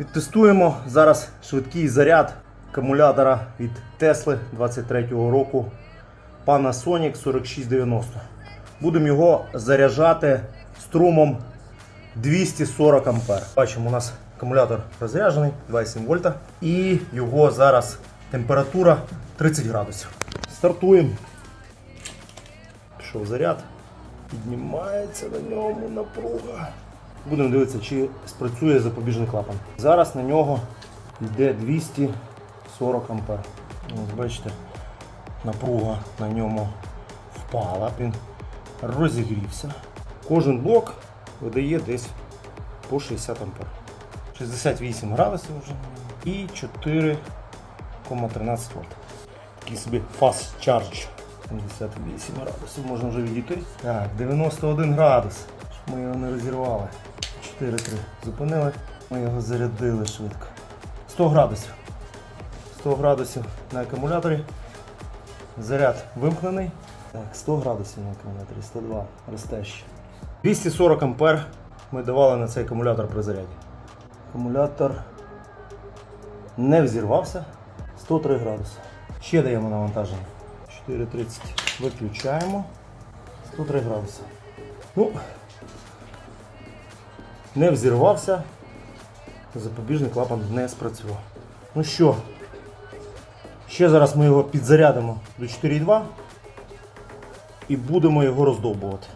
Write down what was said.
Відтестуємо зараз швидкий заряд акумулятора від Tesla 23-го року Panasonic 4690. Будемо його заряджати струмом 240 А. Бачимо, у нас акумулятор розряджений 2,7 вольта. І його зараз температура 30 градусів. Стартуємо. Пішов заряд. Піднімається на ньому напруга. Будемо дивитися, чи спрацює запобіжний клапан. Зараз на нього йде 240 ампер. Ось бачите, напруга на ньому впала, він розігрівся. Кожен блок видає десь по 60 ампер. 68 градусів вже і 4,13 вольт. Такий собі fast charge. 78 градусів можна вже відійти. Так, 91 градус. Ми його не розірвали. 4-3. Зупинили. Ми його зарядили швидко. 100 градусів. 100 градусів на акумуляторі. Заряд вимкнений. Так, 100 градусів на акумуляторі, 102. Росте ще. 240 ампер ми давали на цей акумулятор при заряді. Акумулятор не взірвався. 103 градуси. Ще даємо навантаження. 4.30 виключаємо. 103 градуси. Ну, не взірвався. Запобіжний клапан не спрацював. Ну що, ще зараз ми його підзарядимо до 4.2 і будемо його роздовбувати.